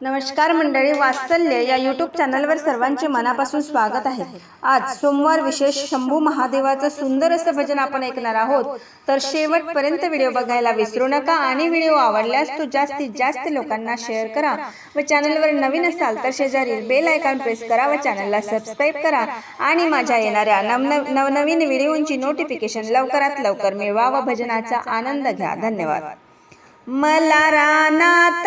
नमस्कार मंडळी वात्सल्य या यूट्यूब चॅनलवर सर्वांचे मनापासून स्वागत आहे. आज सोमवार विशेष शंभू महादेवाचं सुंदर असं भजन आपण ऐकणार आहोत. तर शेवटपर्यंत व्हिडिओ बघायला विसरू नका आणि व्हिडिओ आवडल्यास तो जास्तीत जास्त लोकांना शेअर करा व चॅनलवर नवीन असाल तर शेजारील बेल आयकॉन प्रेस करा व चॅनलला सबस्क्राईब करा आणि माझ्या येणाऱ्या नवनव नवनवीन व्हिडिओंची नोटिफिकेशन लवकरात लवकर मिळवा व भजनाचा आनंद घ्या. धन्यवाद. मला रानात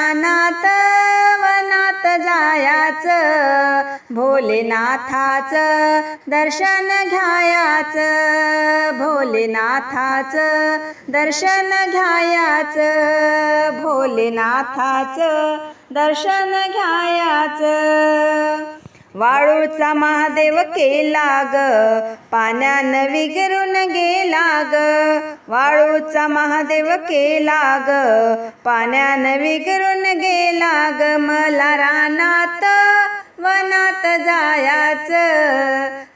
रानात वनात जायाच भोलेनाथाच दर्शन घ्यायाच भोलेनाथाच दर्शन घ्यायाच भोलेनाथाच दर्शन घ्यायाच. वाळूचा महादेव केला ग पाण्यानं विगरून गेला वाळूचा महादेव केला ग पाण्यानं विगरून गेला ग मला रानात वनात जायाच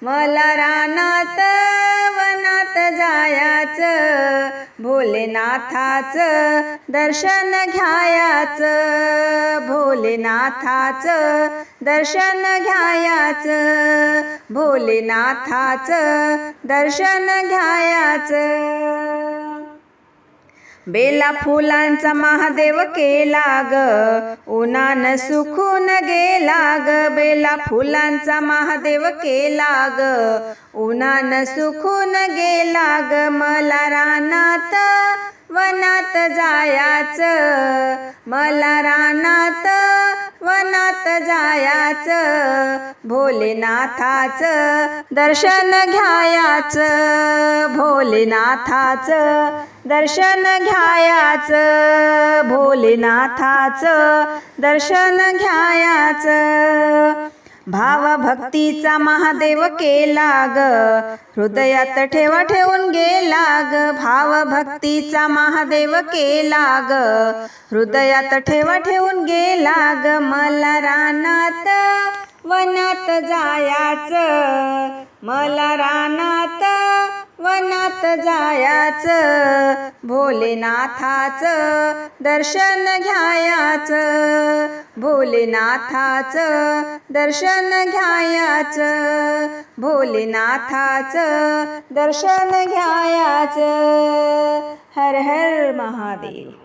मला रानात वनात जायाच भोलेनाथाच दर्शन घ्यायाच भोलेनाथाच दर्शन घ्यायाच भोलेनाथाच दर्शन घ्यायाच. बेला फुलांचा महादेव केला ग उन्हान सुखून गेला ग बेला फुलांचा महादेव केला ग उन्हान सुखून गेला ग मला रानात वनात जायाच मला रानात जायाच भोलेनाथाच दर्शन घ्यायाच भोलेनाथाच दर्शन घ्यायाच भोलेनाथाच दर्शन घ्यायाच. भावभक्तीचा महादेव केला ग हृदयात ठेवा ठेवून गेला ग भावभक्तीचा महादेव केला ग हृदयात ठेवा ठेवून गेला ग मला रानात वनात जायाच. मला रानात वनात जायाच भोलेनाथाच दर्शन घ्यायाच भोलेनाथाच दर्शन घ्यायाच भोलेनाथाच दर्शन घ्यायाच. हर हर महादेव.